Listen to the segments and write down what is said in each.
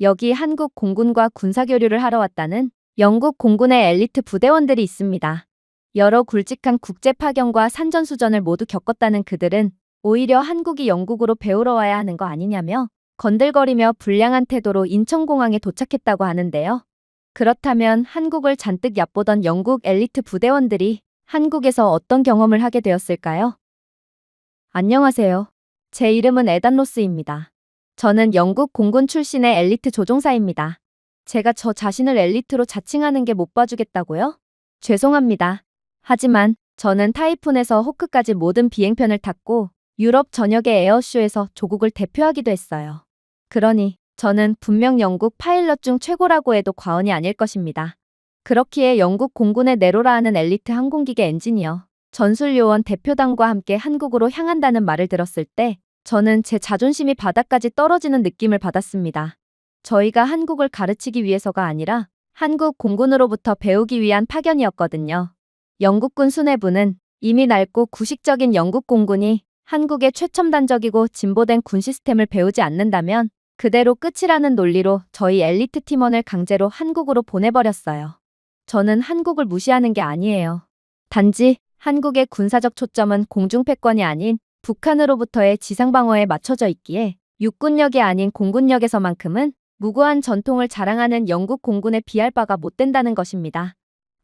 여기 한국 공군과 군사교류를 하러 왔다는 영국 공군의 엘리트 부대원들이 있습니다. 여러 굵직한 국제 파견과 산전수전을 모두 겪었다는 그들은 오히려 한국이 영국으로 배우러 와야 하는 거 아니냐며 건들거리며 불량한 태도로 인천공항에 도착했다고 하는데요. 그렇다면 한국을 잔뜩 얕보던 영국 엘리트 부대원들이 한국에서 어떤 경험을 하게 되었을까요? 안녕하세요. 제 이름은 에단 로스입니다. 저는 영국 공군 출신의 엘리트 조종사입니다. 제가 저 자신을 엘리트로 자칭하는 게 못 봐주겠다고요? 죄송합니다. 하지만 저는 타이푼에서 호크까지 모든 비행편을 탔고 유럽 전역의 에어쇼에서 조국을 대표하기도 했어요. 그러니 저는 분명 영국 파일럿 중 최고라고 해도 과언이 아닐 것입니다. 그렇기에 영국 공군의 네로라 하는 엘리트 항공기계 엔지니어 전술요원 대표단과 함께 한국으로 향한다는 말을 들었을 때 저는 제 자존심이 바닥까지 떨어지는 느낌을 받았습니다. 저희가 한국을 가르치기 위해서가 아니라 한국 공군으로부터 배우기 위한 파견이었거든요. 영국군 수뇌부는 이미 낡고 구식적인 영국 공군이 한국의 최첨단적이고 진보된 군 시스템을 배우지 않는다면 그대로 끝이라는 논리로 저희 엘리트 팀원을 강제로 한국으로 보내버렸어요. 저는 한국을 무시하는 게 아니에요. 단지 한국의 군사적 초점은 공중패권이 아닌 북한으로부터의 지상방어에 맞춰져 있기에 육군력이 아닌 공군력에서만큼은 무고한 전통을 자랑하는 영국 공군에 비할 바가 못 된다는 것입니다.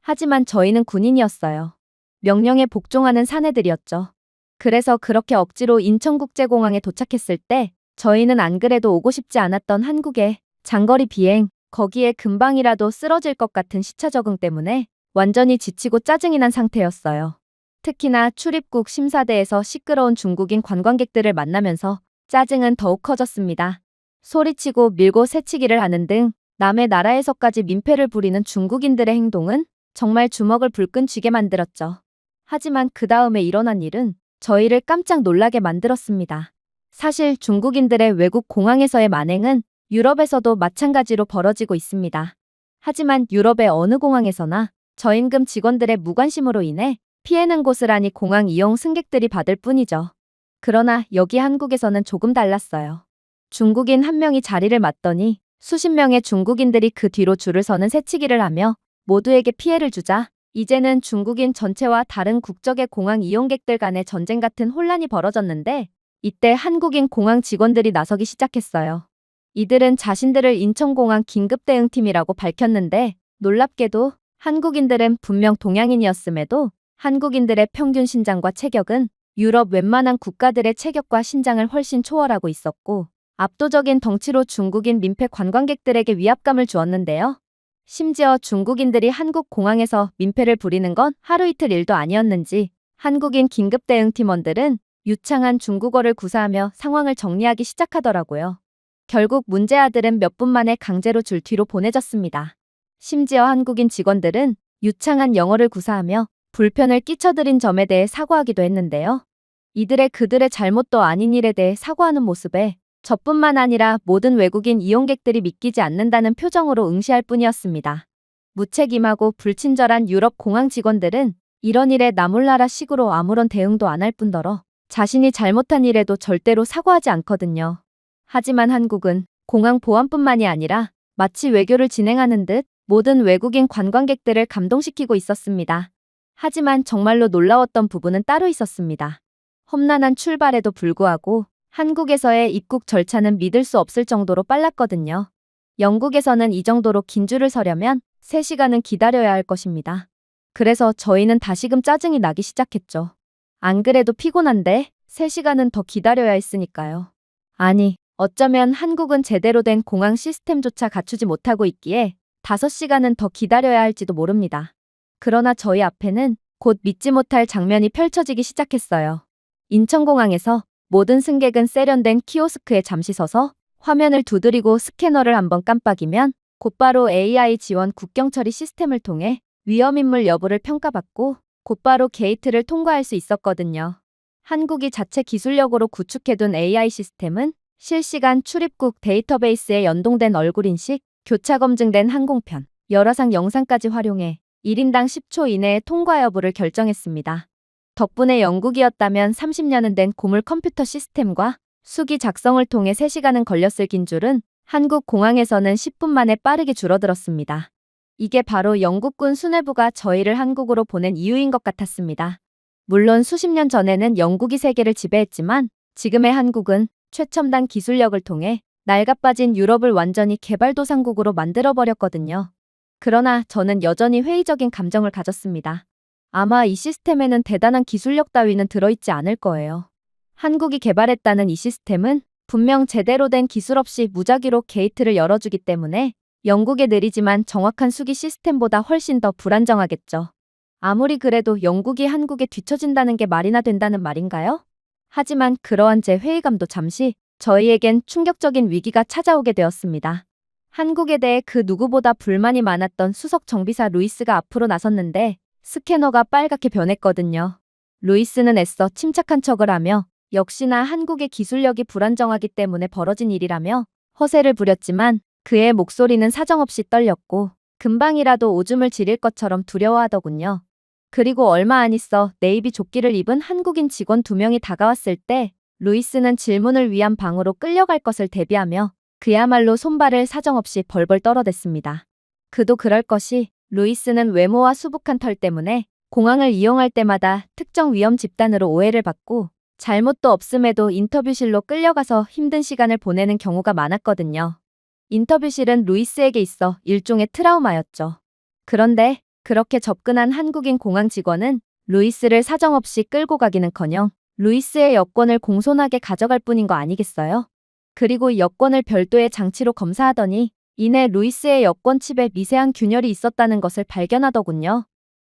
하지만 저희는 군인이었어요. 명령에 복종하는 사내들이었죠. 그래서 그렇게 억지로 인천국제공항에 도착했을 때 저희는 안 그래도 오고 싶지 않았던 한국에 장거리 비행, 거기에 금방이라도 쓰러질 것 같은 시차 적응 때문에 완전히 지치고 짜증이 난 상태였어요. 특히나 출입국 심사대에서 시끄러운 중국인 관광객들을 만나면서 짜증은 더욱 커졌습니다. 소리치고 밀고 새치기를 하는 등 남의 나라에서까지 민폐를 부리는 중국인들의 행동은 정말 주먹을 불끈 쥐게 만들었죠. 하지만 그 다음에 일어난 일은 저희를 깜짝 놀라게 만들었습니다. 사실 중국인들의 외국 공항에서의 만행은 유럽에서도 마찬가지로 벌어지고 있습니다. 하지만 유럽의 어느 공항에서나 저임금 직원들의 무관심으로 인해 피해는 고스란히 공항 이용 승객들이 받을 뿐이죠. 그러나 여기 한국에서는 조금 달랐어요. 중국인 한 명이 자리를 맡더니 수십 명의 중국인들이 그 뒤로 줄을 서는 새치기를 하며 모두에게 피해를 주자 이제는 중국인 전체와 다른 국적의 공항 이용객들 간의 전쟁 같은 혼란이 벌어졌는데 이때 한국인 공항 직원들이 나서기 시작했어요. 이들은 자신들을 인천공항 긴급대응팀이라고 밝혔는데 놀랍게도 한국인들은 분명 동양인이었음에도 한국인들의 평균 신장과 체격은 유럽 웬만한 국가들의 체격과 신장을 훨씬 초월하고 있었고 압도적인 덩치로 중국인 민폐 관광객들에게 위압감을 주었는데요. 심지어 중국인들이 한국 공항에서 민폐를 부리는 건 하루 이틀 일도 아니었는지 한국인 긴급대응 팀원들은 유창한 중국어를 구사하며 상황을 정리하기 시작하더라고요. 결국 문제 아들은 몇 분 만에 강제로 줄 뒤로 보내졌습니다. 심지어 한국인 직원들은 유창한 영어를 구사하며 불편을 끼쳐드린 점에 대해 사과하기도 했는데요. 이들의 그들의 잘못도 아닌 일에 대해 사과하는 모습에 저뿐만 아니라 모든 외국인 이용객들이 믿기지 않는다는 표정으로 응시할 뿐이었습니다. 무책임하고 불친절한 유럽 공항 직원들은 이런 일에 나몰라라 식으로 아무런 대응도 안 할 뿐더러 자신이 잘못한 일에도 절대로 사과하지 않거든요. 하지만 한국은 공항 보안뿐만이 아니라 마치 외교를 진행하는 듯 모든 외국인 관광객들을 감동시키고 있었습니다. 하지만 정말로 놀라웠던 부분은 따로 있었습니다. 험난한 출발에도 불구하고 한국에서의 입국 절차는 믿을 수 없을 정도로 빨랐거든요. 영국에서는 이 정도로 긴 줄을 서려면 3시간은 기다려야 할 것입니다. 그래서 저희는 다시금 짜증이 나기 시작했죠. 안 그래도 피곤한데 3시간은 더 기다려야 했으니까요. 아니, 어쩌면 한국은 제대로 된 공항 시스템조차 갖추지 못하고 있기에 5시간은 더 기다려야 할지도 모릅니다. 그러나 저희 앞에는 곧 믿지 못할 장면이 펼쳐지기 시작했어요. 인천공항에서 모든 승객은 세련된 키오스크에 잠시 서서 화면을 두드리고 스캐너를 한번 깜빡이면 곧바로 AI 지원 국경 처리 시스템을 통해 위험인물 여부를 평가받고 곧바로 게이트를 통과할 수 있었거든요. 한국이 자체 기술력으로 구축해둔 AI 시스템은 실시간 출입국 데이터베이스에 연동된 얼굴 인식, 교차 검증된 항공편, 열화상 영상까지 활용해 1인당 10초 이내에 통과 여부를 결정했습니다. 덕분에 영국이었다면 30년은 된 고물 컴퓨터 시스템과 수기 작성을 통해 3시간은 걸렸을 긴 줄은 한국 공항에서는 10분 만에 빠르게 줄어들었습니다. 이게 바로 영국군 수뇌부가 저희를 한국으로 보낸 이유인 것 같았습니다. 물론 수십 년 전에는 영국이 세계를 지배했지만 지금의 한국은 최첨단 기술력을 통해 낡아빠진 유럽을 완전히 개발도상국으로 만들어버렸거든요. 그러나 저는 여전히 회의적인 감정을 가졌습니다. 아마 이 시스템에는 대단한 기술력 따위는 들어있지 않을 거예요. 한국이 개발했다는 이 시스템은 분명 제대로 된 기술 없이 무작위로 게이트를 열어주기 때문에 영국의 느리지만 정확한 수기 시스템보다 훨씬 더 불안정하겠죠. 아무리 그래도 영국이 한국에 뒤처진다는 게 말이나 된다는 말인가요? 하지만 그러한 제 회의감도 잠시 저희에겐 충격적인 위기가 찾아오게 되었습니다. 한국에 대해 그 누구보다 불만이 많았던 수석 정비사 루이스가 앞으로 나섰는데 스캐너가 빨갛게 변했거든요. 루이스는 애써 침착한 척을 하며 역시나 한국의 기술력이 불안정하기 때문에 벌어진 일이라며 허세를 부렸지만 그의 목소리는 사정없이 떨렸고 금방이라도 오줌을 지릴 것처럼 두려워하더군요. 그리고 얼마 안 있어 네이비 조끼를 입은 한국인 직원 두 명이 다가왔을 때 루이스는 질문을 위한 방으로 끌려갈 것을 대비하며 그야말로 손발을 사정없이 벌벌 떨어댔습니다. 그도 그럴 것이 루이스는 외모와 수북한 털 때문에 공항을 이용할 때마다 특정 위험 집단으로 오해를 받고 잘못도 없음에도 인터뷰실로 끌려가서 힘든 시간을 보내는 경우가 많았거든요. 인터뷰실은 루이스에게 있어 일종의 트라우마였죠. 그런데 그렇게 접근한 한국인 공항 직원은 루이스를 사정없이 끌고 가기는커녕 루이스의 여권을 공손하게 가져갈 뿐인 거 아니겠어요? 그리고 여권을 별도의 장치로 검사하더니 이내 루이스의 여권 칩에 미세한 균열이 있었다는 것을 발견하더군요.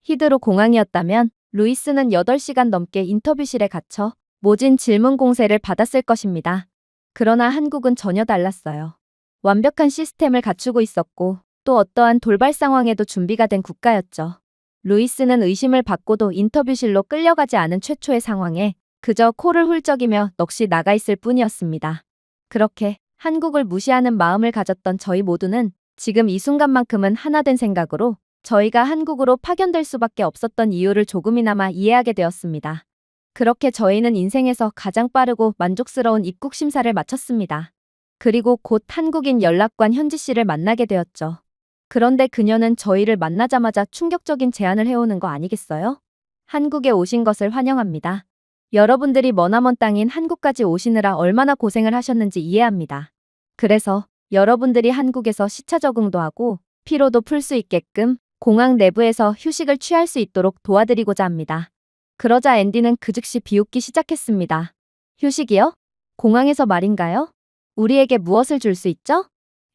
히드로 공항이었다면 루이스는 8시간 넘게 인터뷰실에 갇혀 모진 질문 공세를 받았을 것입니다. 그러나 한국은 전혀 달랐어요. 완벽한 시스템을 갖추고 있었고 또 어떠한 돌발 상황에도 준비가 된 국가였죠. 루이스는 의심을 받고도 인터뷰실로 끌려가지 않은 최초의 상황에 그저 코를 훌쩍이며 넋이 나가 있을 뿐이었습니다. 그렇게 한국을 무시하는 마음을 가졌던 저희 모두는 지금 이 순간만큼은 하나된 생각으로 저희가 한국으로 파견될 수밖에 없었던 이유를 조금이나마 이해하게 되었습니다. 그렇게 저희는 인생에서 가장 빠르고 만족스러운 입국 심사를 마쳤습니다. 그리고 곧 한국인 연락관 현지 씨를 만나게 되었죠. 그런데 그녀는 저희를 만나자마자 충격적인 제안을 해오는 거 아니겠어요? 한국에 오신 것을 환영합니다. 여러분들이 머나먼 땅인 한국까지 오시느라 얼마나 고생을 하셨는지 이해합니다. 그래서 여러분들이 한국에서 시차 적응도 하고 피로도 풀 수 있게끔 공항 내부에서 휴식을 취할 수 있도록 도와드리고자 합니다. 그러자 앤디는 그 즉시 비웃기 시작했습니다. 휴식이요? 공항에서 말인가요? 우리에게 무엇을 줄 수 있죠?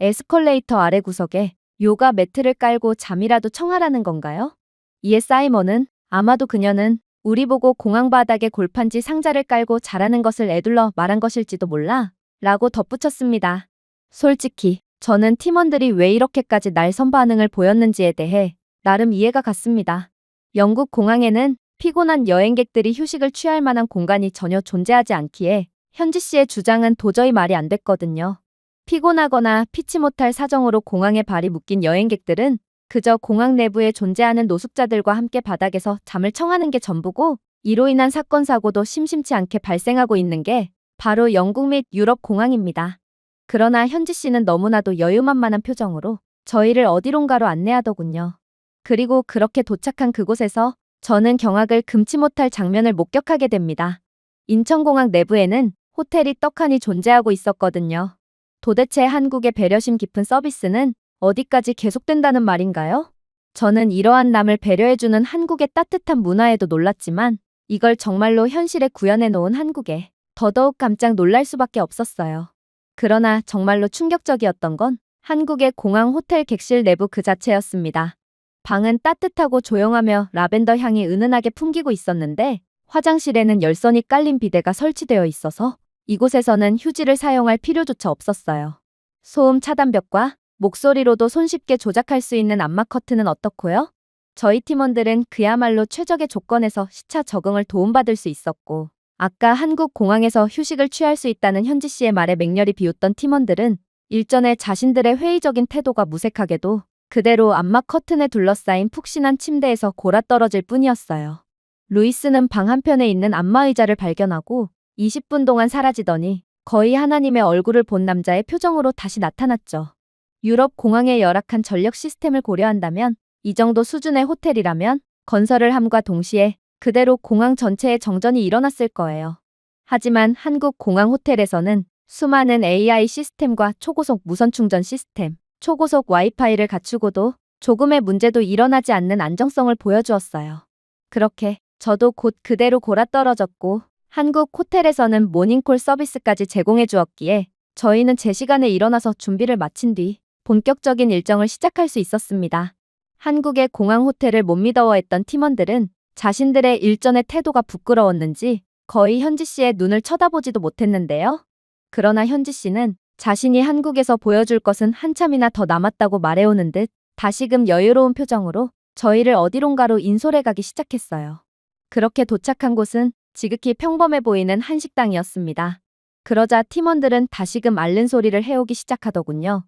에스컬레이터 아래 구석에 요가 매트를 깔고 잠이라도 청하라는 건가요? 이에 사이먼은 아마도 그녀는 우리 보고 공항 바닥에 골판지 상자를 깔고 자라는 것을 애둘러 말한 것일지도 몰라 라고 덧붙였습니다. 솔직히 저는 팀원들이 왜 이렇게까지 날선 반응을 보였는지에 대해 나름 이해가 갔습니다. 영국 공항에는 피곤한 여행객들이 휴식을 취할 만한 공간이 전혀 존재하지 않기에 현지 씨의 주장은 도저히 말이 안 됐거든요. 피곤하거나 피치 못할 사정으로 공항에 발이 묶인 여행객들은 그저 공항 내부에 존재하는 노숙자들과 함께 바닥에서 잠을 청하는 게 전부고 이로 인한 사건 사고도 심심치 않게 발생하고 있는 게 바로 영국 및 유럽 공항입니다. 그러나 현지 씨는 너무나도 여유만만한 표정으로 저희를 어디론가로 안내하더군요. 그리고 그렇게 도착한 그곳에서 저는 경악을 금치 못할 장면을 목격하게 됩니다. 인천공항 내부에는 호텔이 떡하니 존재하고 있었거든요. 도대체 한국의 배려심 깊은 서비스는 어디까지 계속된다는 말인가요? 저는 이러한 남을 배려해주는 한국의 따뜻한 문화에도 놀랐지만 이걸 정말로 현실에 구현해 놓은 한국에 더더욱 깜짝 놀랄 수밖에 없었어요. 그러나 정말로 충격적이었던 건 한국의 공항 호텔 객실 내부 그 자체였습니다. 방은 따뜻하고 조용하며 라벤더 향이 은은하게 풍기고 있었는데 화장실에는 열선이 깔린 비데가 설치되어 있어서 이곳에서는 휴지를 사용할 필요조차 없었어요. 소음 차단벽과 목소리로도 손쉽게 조작할 수 있는 암막 커튼은 어떻고요? 저희 팀원들은 그야말로 최적의 조건에서 시차 적응을 도움받을 수 있었고 아까 한국 공항에서 휴식을 취할 수 있다는 현지 씨의 말에 맹렬히 비웃던 팀원들은 일전에 자신들의 회의적인 태도가 무색하게도 그대로 암막 커튼에 둘러싸인 푹신한 침대에서 골아떨어질 뿐이었어요. 루이스는 방 한편에 있는 안마 의자를 발견하고 20분 동안 사라지더니 거의 하나님의 얼굴을 본 남자의 표정으로 다시 나타났죠. 유럽 공항의 열악한 전력 시스템을 고려한다면 이 정도 수준의 호텔이라면 건설을 함과 동시에 그대로 공항 전체에 정전이 일어났을 거예요. 하지만 한국 공항 호텔에서는 수많은 AI 시스템과 초고속 무선 충전 시스템, 초고속 와이파이를 갖추고도 조금의 문제도 일어나지 않는 안정성을 보여주었어요. 그렇게 저도 곧 그대로 골아떨어졌고 한국 호텔에서는 모닝콜 서비스까지 제공해 주었기에 저희는 제 시간에 일어나서 준비를 마친 뒤 본격적인 일정을 시작할 수 있었습니다. 한국의 공항 호텔을 못 믿어워했던 팀원들은 자신들의 일전의 태도가 부끄러웠는지 거의 현지 씨의 눈을 쳐다보지도 못했는데요. 그러나 현지 씨는 자신이 한국에서 보여줄 것은 한참이나 더 남았다고 말해오는 듯 다시금 여유로운 표정으로 저희를 어디론가로 인솔해 가기 시작했어요. 그렇게 도착한 곳은 지극히 평범해 보이는 한식당이었습니다. 그러자 팀원들은 다시금 앓는 소리를 해오기 시작하더군요.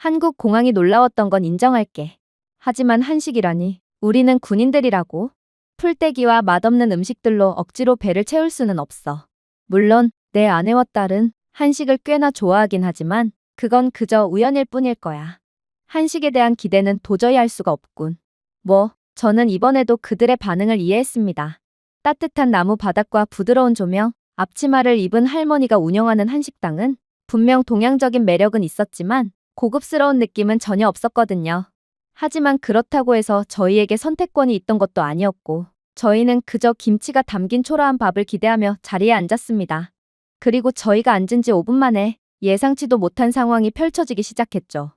한국 공항이 놀라웠던 건 인정할게. 하지만 한식이라니 우리는 군인들이라고. 풀떼기와 맛없는 음식들로 억지로 배를 채울 수는 없어. 물론 내 아내와 딸은 한식을 꽤나 좋아하긴 하지만 그건 그저 우연일 뿐일 거야. 한식에 대한 기대는 도저히 할 수가 없군. 뭐, 저는 이번에도 그들의 반응을 이해했습니다. 따뜻한 나무 바닥과 부드러운 조명, 앞치마를 입은 할머니가 운영하는 한식당은 분명 동양적인 매력은 있었지만 고급스러운 느낌은 전혀 없었거든요. 하지만 그렇다고 해서 저희에게 선택권이 있던 것도 아니었고 저희는 그저 김치가 담긴 초라한 밥을 기대하며 자리에 앉았습니다. 그리고 저희가 앉은 지 5분 만에 예상치도 못한 상황이 펼쳐지기 시작했죠.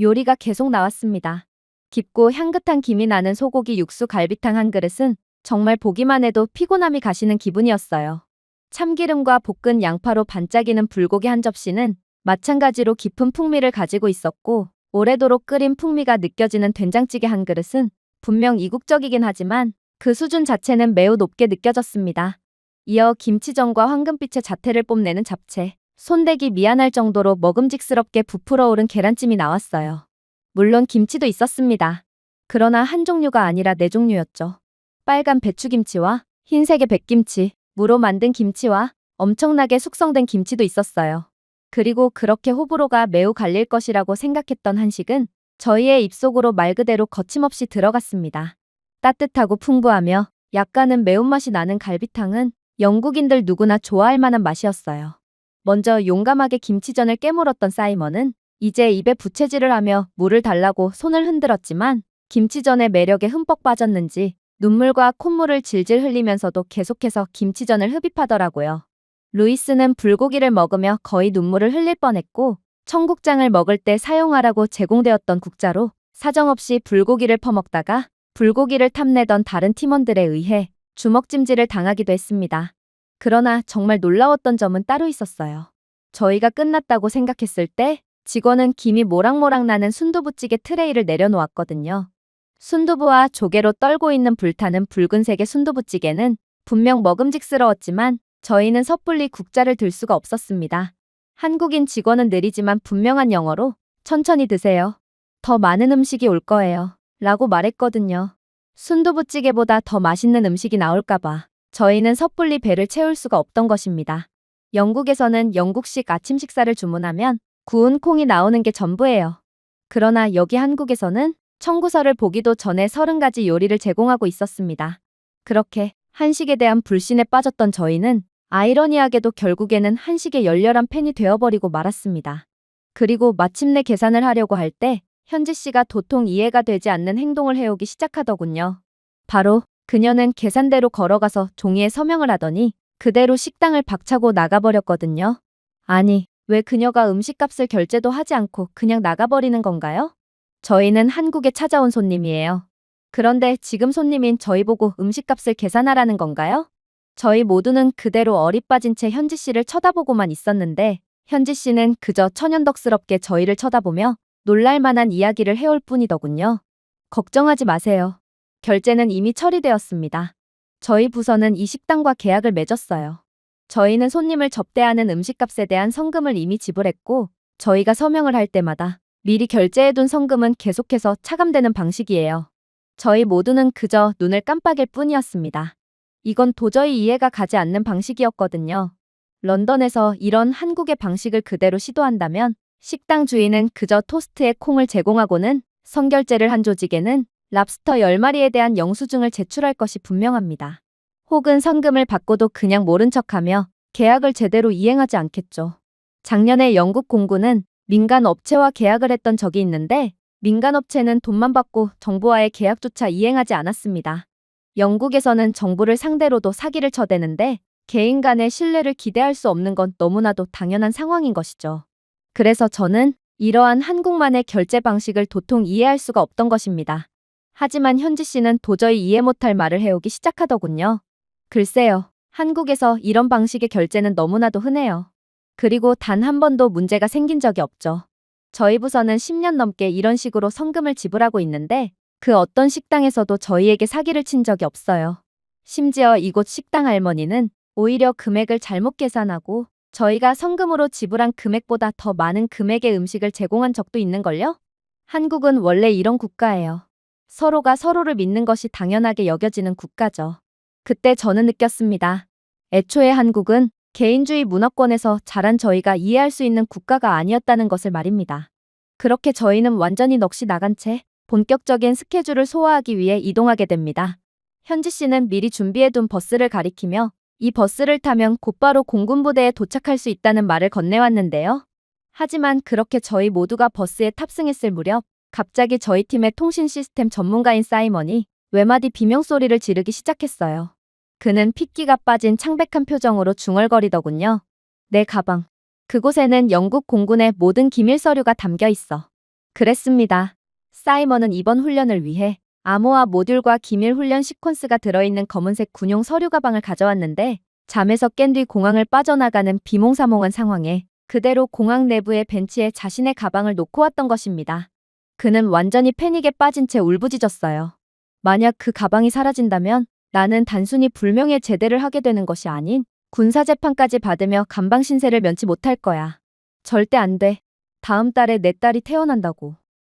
요리가 계속 나왔습니다. 깊고 향긋한 김이 나는 소고기 육수 갈비탕 한 그릇은 정말 보기만 해도 피곤함이 가시는 기분이었어요. 참기름과 볶은 양파로 반짝이는 불고기 한 접시는 마찬가지로 깊은 풍미를 가지고 있었고 오래도록 끓인 풍미가 느껴지는 된장찌개 한 그릇은 분명 이국적이긴 하지만 그 수준 자체는 매우 높게 느껴졌습니다. 이어 김치전과 황금빛의 자태를 뽐내는 잡채, 손대기 미안할 정도로 먹음직스럽게 부풀어 오른 계란찜이 나왔어요. 물론 김치도 있었습니다. 그러나 한 종류가 아니라 네 종류였죠. 빨간 배추김치와 흰색의 백김치, 무로 만든 김치와 엄청나게 숙성된 김치도 있었어요. 그리고 그렇게 호불호가 매우 갈릴 것이라고 생각했던 한식은 저희의 입속으로 말 그대로 거침없이 들어갔습니다. 따뜻하고 풍부하며 약간은 매운맛이 나는 갈비탕은 영국인들 누구나 좋아할 만한 맛이었어요. 먼저 용감하게 김치전을 깨물었던 사이먼은 이제 입에 부채질을 하며 물을 달라고 손을 흔들었지만 김치전의 매력에 흠뻑 빠졌는지 눈물과 콧물을 질질 흘리면서도 계속해서 김치전을 흡입하더라고요. 루이스는 불고기를 먹으며 거의 눈물을 흘릴 뻔했고 청국장을 먹을 때 사용하라고 제공되었던 국자로 사정없이 불고기를 퍼먹다가 불고기를 탐내던 다른 팀원들에 의해 주먹찜질을 당하기도 했습니다. 그러나 정말 놀라웠던 점은 따로 있었어요. 저희가 끝났다고 생각했을 때 직원은 김이 모락모락 나는 순두부찌개 트레이를 내려놓았거든요. 순두부와 조개로 떨고 있는 불타는 붉은색의 순두부찌개는 분명 먹음직스러웠지만 저희는 섣불리 국자를 들 수가 없었습니다. 한국인 직원은 느리지만 분명한 영어로 천천히 드세요. 더 많은 음식이 올 거예요. 라고 말했거든요. 순두부찌개보다 더 맛있는 음식이 나올까봐 저희는 섣불리 배를 채울 수가 없던 것입니다. 영국에서는 영국식 아침 식사를 주문하면 구운 콩이 나오는 게 전부예요. 그러나 여기 한국에서는 청구서를 보기도 전에 30가지 요리를 제공하고 있었습니다. 그렇게 한식에 대한 불신에 빠졌던 저희는 아이러니하게도 결국에는 한식의 열렬한 팬이 되어버리고 말았습니다. 그리고 마침내 계산을 하려고 할 때 현지 씨가 도통 이해가 되지 않는 행동을 해오기 시작하더군요. 바로 그녀는 계산대로 걸어가서 종이에 서명을 하더니 그대로 식당을 박차고 나가버렸거든요. 아니, 왜 그녀가 음식값을 결제도 하지 않고 그냥 나가버리는 건가요? 저희는 한국에 찾아온 손님이에요. 그런데 지금 손님인 저희 보고 음식값을 계산하라는 건가요? 저희 모두는 그대로 어리빠진 채 현지 씨를 쳐다보고만 있었는데 현지 씨는 그저 천연덕스럽게 저희를 쳐다보며 놀랄만한 이야기를 해올 뿐이더군요. 걱정하지 마세요. 결제는 이미 처리되었습니다. 저희 부서는 이 식당과 계약을 맺었어요. 저희는 손님을 접대하는 음식값에 대한 성금을 이미 지불했고 저희가 서명을 할 때마다 미리 결제해둔 성금은 계속해서 차감되는 방식이에요. 저희 모두는 그저 눈을 깜빡일 뿐이었습니다. 이건 도저히 이해가 가지 않는 방식이었거든요. 런던에서 이런 한국의 방식을 그대로 시도한다면 식당 주인은 그저 토스트에 콩을 제공하고는 성결제를 한 조직에는 랍스터 10마리에 대한 영수증을 제출할 것이 분명합니다. 혹은 선금을 받고도 그냥 모른 척하며 계약을 제대로 이행하지 않겠죠. 작년에 영국 공군은 민간 업체와 계약을 했던 적이 있는데 민간 업체는 돈만 받고 정부와의 계약조차 이행하지 않았습니다. 영국에서는 정부를 상대로도 사기를 쳐대는데 개인 간의 신뢰를 기대할 수 없는 건 너무나도 당연한 상황인 것이죠. 그래서 저는 이러한 한국만의 결제 방식을 도통 이해할 수가 없던 것입니다. 하지만 현지 씨는 도저히 이해 못할 말을 해오기 시작하더군요. 글쎄요. 한국에서 이런 방식의 결제는 너무나도 흔해요. 그리고 단 한 번도 문제가 생긴 적이 없죠. 저희 부서는 10년 넘게 이런 식으로 성금을 지불하고 있는데 그 어떤 식당에서도 저희에게 사기를 친 적이 없어요. 심지어 이곳 식당 할머니는 오히려 금액을 잘못 계산하고 저희가 성금으로 지불한 금액보다 더 많은 금액의 음식을 제공한 적도 있는걸요? 한국은 원래 이런 국가예요. 서로가 서로를 믿는 것이 당연하게 여겨지는 국가죠. 그때 저는 느꼈습니다. 애초에 한국은 개인주의 문화권에서 자란 저희가 이해할 수 있는 국가가 아니었다는 것을 말입니다. 그렇게 저희는 완전히 넋이 나간 채 본격적인 스케줄을 소화하기 위해 이동하게 됩니다. 현지 씨는 미리 준비해둔 버스를 가리키며 이 버스를 타면 곧바로 공군부대에 도착할 수 있다는 말을 건네왔는데요. 하지만 그렇게 저희 모두가 버스에 탑승했을 무렵 갑자기 저희 팀의 통신 시스템 전문가인 사이먼이 외마디 비명소리를 지르기 시작했어요. 그는 핏기가 빠진 창백한 표정으로 중얼거리더군요. 내 가방. 그곳에는 영국 공군의 모든 기밀 서류가 담겨 있어. 그랬습니다. 사이먼은 이번 훈련을 위해 암호화 모듈과 기밀 훈련 시퀀스가 들어있는 검은색 군용 서류 가방을 가져왔는데 잠에서 깬 뒤 공항을 빠져나가는 비몽사몽한 상황에 그대로 공항 내부의 벤치에 자신의 가방을 놓고 왔던 것입니다. 그는 완전히 패닉에 빠진 채 울부짖었어요. 만약 그 가방이 사라진다면 나는 단순히 불명예 제대를 하게 되는 것이 아닌 군사재판까지 받으며 감방 신세를 면치 못할 거야. 절대 안 돼. 다음 달에 내 딸이 태어난다고.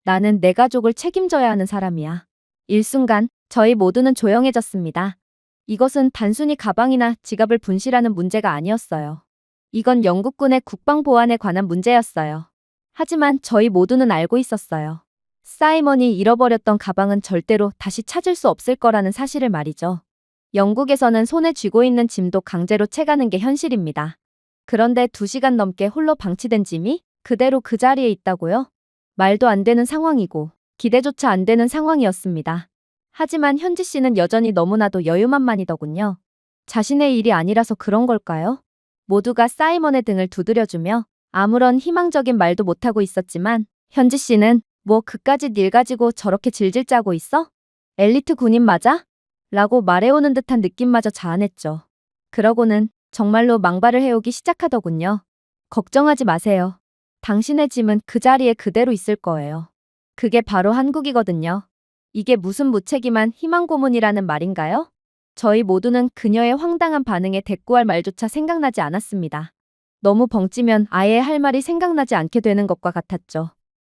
나는 내 가족을 책임져야 하는 사람이야. 일순간 저희 모두는 조용해졌습니다. 이것은 단순히 가방이나 지갑을 분실하는 문제가 아니었어요. 이건 영국군의 국방 보안에 관한 문제였어요. 하지만 저희 모두는 알고 있었어요. 사이먼이 잃어버렸던 가방은 절대로 다시 찾을 수 없을 거라는 사실을 말이죠. 영국에서는 손에 쥐고 있는 짐도 강제로 채가는 게 현실입니다. 그런데 두 시간 넘게 홀로 방치된 짐이 그대로 그 자리에 있다고요? 말도 안 되는 상황이고 기대조차 안 되는 상황이었습니다. 하지만 현지 씨는 여전히 너무나도 여유만만이더군요. 자신의 일이 아니라서 그런 걸까요? 모두가 사이먼의 등을 두드려주며 아무런 희망적인 말도 못하고 있었지만 현지 씨는 뭐 그까짓 일 가지고 저렇게 질질 짜고 있어? 엘리트 군인 맞아? 라고 말해오는 듯한 느낌마저 자아냈죠. 그러고는 정말로 망발을 해오기 시작하더군요. 걱정하지 마세요. 당신의 짐은 그 자리에 그대로 있을 거예요. 그게 바로 한국이거든요. 이게 무슨 무책임한 희망 고문이라는 말인가요? 저희 모두는 그녀의 황당한 반응에 대꾸할 말조차 생각나지 않았습니다. 너무 벙찌면 아예 할 말이 생각나지 않게 되는 것과 같았죠.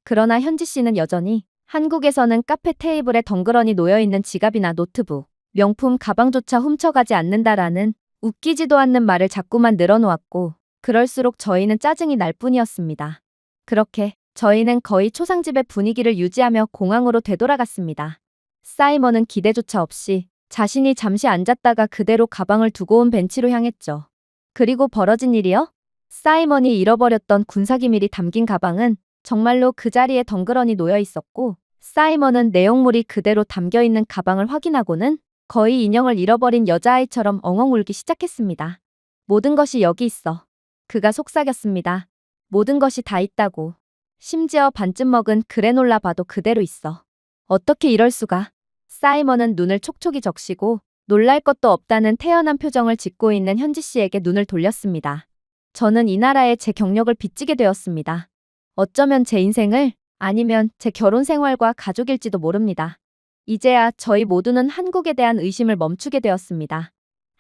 그러나 현지 씨는 여전히 한국에서는 카페 테이블에 덩그러니 놓여있는 지갑이나 노트북, 명품 가방조차 훔쳐가지 않는다라는 웃기지도 않는 말을 자꾸만 늘어놓았고, 그럴수록 저희는 짜증이 날 뿐이었습니다. 그렇게 저희는 거의 초상집의 분위기를 유지하며 공항으로 되돌아갔습니다. 사이먼은 기대조차 없이 자신이 잠시 앉았다가 그대로 가방을 두고 온 벤치로 향했죠. 그리고 벌어진 일이요? 사이먼이 잃어버렸던 군사기밀이 담긴 가방은 정말로 그 자리에 덩그러니 놓여 있었고, 사이먼은 내용물이 그대로 담겨 있는 가방을 확인하고는 거의 인형을 잃어버린 여자아이처럼 엉엉 울기 시작했습니다. 모든 것이 여기 있어. 그가 속삭였습니다. 모든 것이 다 있다고. 심지어 반쯤 먹은 그래놀라 바도 그대로 있어. 어떻게 이럴 수가. 사이먼은 눈을 촉촉이 적시고 놀랄 것도 없다는 태연한 표정을 짓고 있는 현지 씨에게 눈을 돌렸습니다. 저는 이 나라에 제 경력을 빚지게 되었습니다. 어쩌면 제 인생을 아니면 제 결혼 생활과 가족일지도 모릅니다. 이제야 저희 모두는 한국에 대한 의심을 멈추게 되었습니다.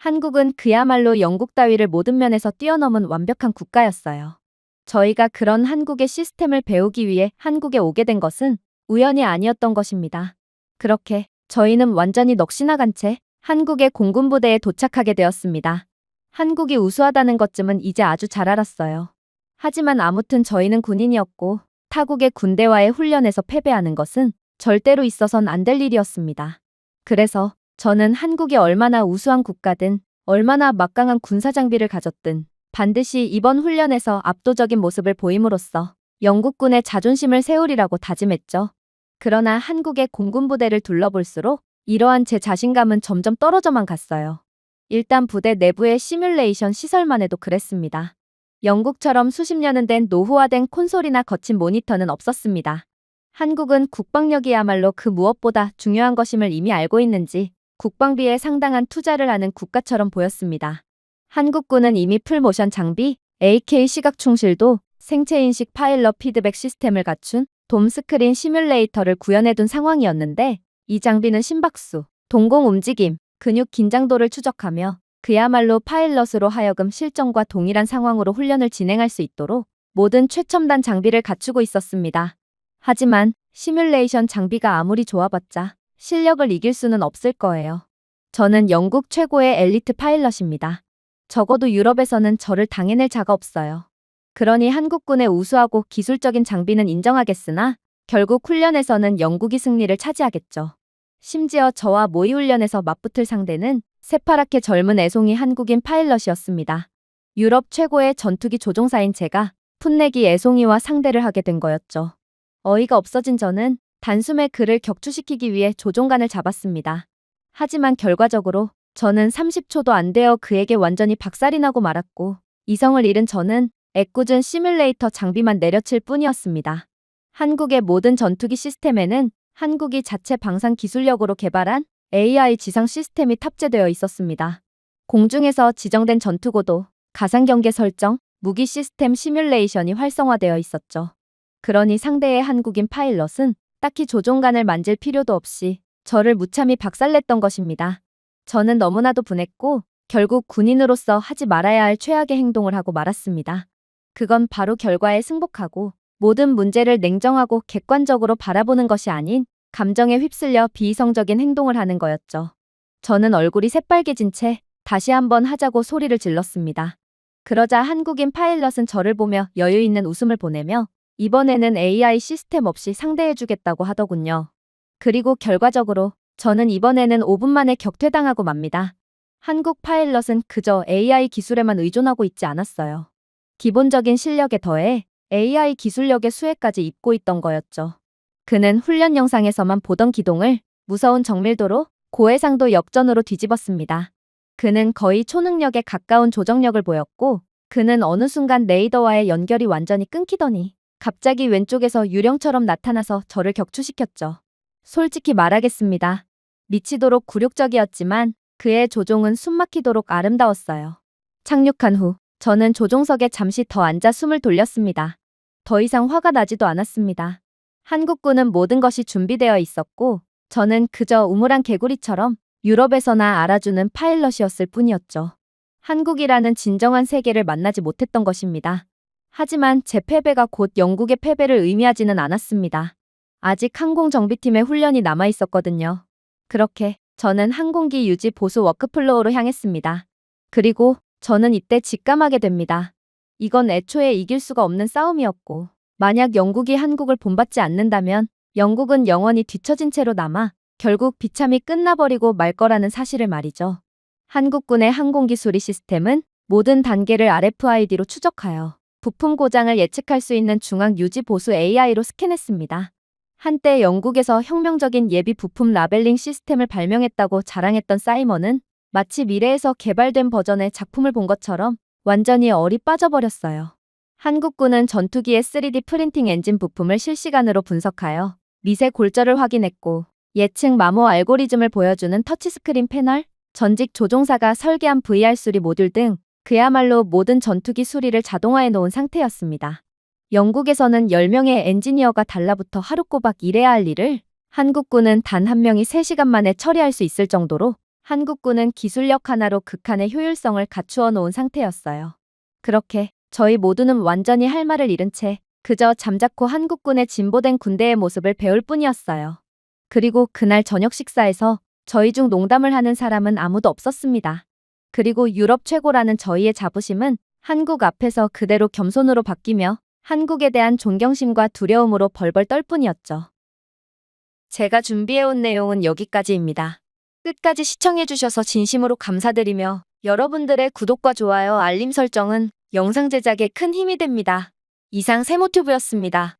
한국은 그야말로 영국 따위를 모든 면에서 뛰어넘은 완벽한 국가였어요. 저희가 그런 한국의 시스템을 배우기 위해 한국에 오게 된 것은 우연이 아니었던 것입니다. 그렇게 저희는 완전히 넋이 나간 채 한국의 공군부대에 도착하게 되었습니다. 한국이 우수하다는 것쯤은 이제 아주 잘 알았어요. 하지만 아무튼 저희는 군인이었고 타국의 군대와의 훈련에서 패배하는 것은 절대로 있어선 안 될 일이었습니다. 그래서 저는 한국이 얼마나 우수한 국가든 얼마나 막강한 군사 장비를 가졌든 반드시 이번 훈련에서 압도적인 모습을 보임으로써 영국군의 자존심을 세우리라고 다짐했죠. 그러나 한국의 공군 부대를 둘러볼수록 이러한 제 자신감은 점점 떨어져만 갔어요. 일단 부대 내부의 시뮬레이션 시설만 해도 그랬습니다. 영국처럼 수십 년은 된 노후화된 콘솔이나 거친 모니터는 없었습니다. 한국은 국방력이야말로 그 무엇보다 중요한 것임을 이미 알고 있는지 국방비에 상당한 투자를 하는 국가처럼 보였습니다. 한국군은 이미 풀모션 장비, AK 시각충실도 생체인식 파일럿 피드백 시스템을 갖춘 돔 스크린 시뮬레이터를 구현해둔 상황이었는데 이 장비는 심박수, 동공 움직임, 근육 긴장도를 추적하며 그야말로 파일럿으로 하여금 실전과 동일한 상황으로 훈련을 진행할 수 있도록 모든 최첨단 장비를 갖추고 있었습니다. 하지만 시뮬레이션 장비가 아무리 좋아봤자 실력을 이길 수는 없을 거예요. 저는 영국 최고의 엘리트 파일럿입니다. 적어도 유럽에서는 저를 당해낼 자가 없어요. 그러니 한국군의 우수하고 기술적인 장비는 인정하겠으나 결국 훈련에서는 영국이 승리를 차지하겠죠. 심지어 저와 모의 훈련에서 맞붙을 상대는 새파랗게 젊은 애송이 한국인 파일럿이었습니다. 유럽 최고의 전투기 조종사인 제가 풋내기 애송이와 상대를 하게 된 거였죠. 어이가 없어진 저는 단숨에 그를 격추시키기 위해 조종관을 잡았습니다. 하지만 결과적으로 저는 30초도 안 되어 그에게 완전히 박살이 나고 말았고 이성을 잃은 저는 애꿎은 시뮬레이터 장비만 내려칠 뿐이었습니다. 한국의 모든 전투기 시스템에는 한국이 자체 방산 기술력으로 개발한 AI 지상 시스템이 탑재되어 있었습니다. 공중에서 지정된 전투고도, 가상 경계 설정, 무기 시스템 시뮬레이션이 활성화되어 있었죠. 그러니 상대의 한국인 파일럿은 딱히 조종관을 만질 필요도 없이 저를 무참히 박살냈던 것입니다. 저는 너무나도 분했고 결국 군인으로서 하지 말아야 할 최악의 행동을 하고 말았습니다. 그건 바로 결과에 승복하고 모든 문제를 냉정하고 객관적으로 바라보는 것이 아닌 감정에 휩쓸려 비이성적인 행동을 하는 거였죠. 저는 얼굴이 새빨개진 채 다시 한번 하자고 소리를 질렀습니다. 그러자 한국인 파일럿은 저를 보며 여유 있는 웃음을 보내며 이번에는 AI 시스템 없이 상대해주겠다고 하더군요. 그리고 결과적으로 저는 이번에는 5분 만에 격퇴당하고 맙니다. 한국 파일럿은 그저 AI 기술에만 의존하고 있지 않았어요. 기본적인 실력에 더해 AI 기술력의 수혜까지 입고 있던 거였죠. 그는 훈련 영상에서만 보던 기동을 무서운 정밀도로 고해상도 역전으로 뒤집었습니다. 그는 거의 초능력에 가까운 조정력을 보였고 그는 어느 순간 레이더와의 연결이 완전히 끊기더니 갑자기 왼쪽에서 유령처럼 나타나서 저를 격추시켰죠. 솔직히 말하겠습니다. 미치도록 굴욕적이었지만 그의 조종은 숨막히도록 아름다웠어요. 착륙한 후 저는 조종석에 잠시 더 앉아 숨을 돌렸습니다. 더 이상 화가 나지도 않았습니다. 한국군은 모든 것이 준비되어 있었고 저는 그저 우물한 개구리처럼 유럽에서나 알아주는 파일럿이었을 뿐이었죠. 한국이라는 진정한 세계를 만나지 못했던 것입니다. 하지만 제 패배가 곧 영국의 패배를 의미하지는 않았습니다. 아직 항공정비팀의 훈련이 남아 있었거든요. 그렇게 저는 항공기 유지 보수 워크플로어로 향했습니다. 그리고 저는 이때 직감하게 됩니다. 이건 애초에 이길 수가 없는 싸움이었고, 만약 영국이 한국을 본받지 않는다면 영국은 영원히 뒤처진 채로 남아 결국 비참히 끝나버리고 말 거라는 사실을 말이죠. 한국군의 항공기 수리 시스템은 모든 단계를 RFID로 추적하여 부품 고장을 예측할 수 있는 중앙 유지 보수 AI로 스캔했습니다. 한때 영국에서 혁명적인 예비 부품 라벨링 시스템을 발명했다고 자랑했던 사이먼은 마치 미래에서 개발된 버전의 작품을 본 것처럼 완전히 얼이 빠져버렸어요. 한국군은 전투기의 3D 프린팅 엔진 부품을 실시간으로 분석하여 미세 골절을 확인했고 예측 마모 알고리즘을 보여주는 터치스크린 패널, 전직 조종사가 설계한 VR 수리 모듈 등 그야말로 모든 전투기 수리를 자동화해 놓은 상태였습니다. 영국에서는 10명의 엔지니어가 달라붙어 하루 꼬박 일해야 할 일을 한국군은 단 한 명이 3시간 만에 처리할 수 있을 정도로 한국군은 기술력 하나로 극한의 효율성을 갖추어 놓은 상태였어요. 그렇게 저희 모두는 완전히 할 말을 잃은 채 그저 잠자코 한국군의 진보된 군대의 모습을 배울 뿐이었어요. 그리고 그날 저녁 식사에서 저희 중 농담을 하는 사람은 아무도 없었습니다. 그리고 유럽 최고라는 저희의 자부심은 한국 앞에서 그대로 겸손으로 바뀌며 한국에 대한 존경심과 두려움으로 벌벌 떨 뿐이었죠. 제가 준비해온 내용은 여기까지입니다. 끝까지 시청해주셔서 진심으로 감사드리며 여러분들의 구독과 좋아요, 알림 설정은 영상 제작에 큰 힘이 됩니다. 이상 세모튜브였습니다.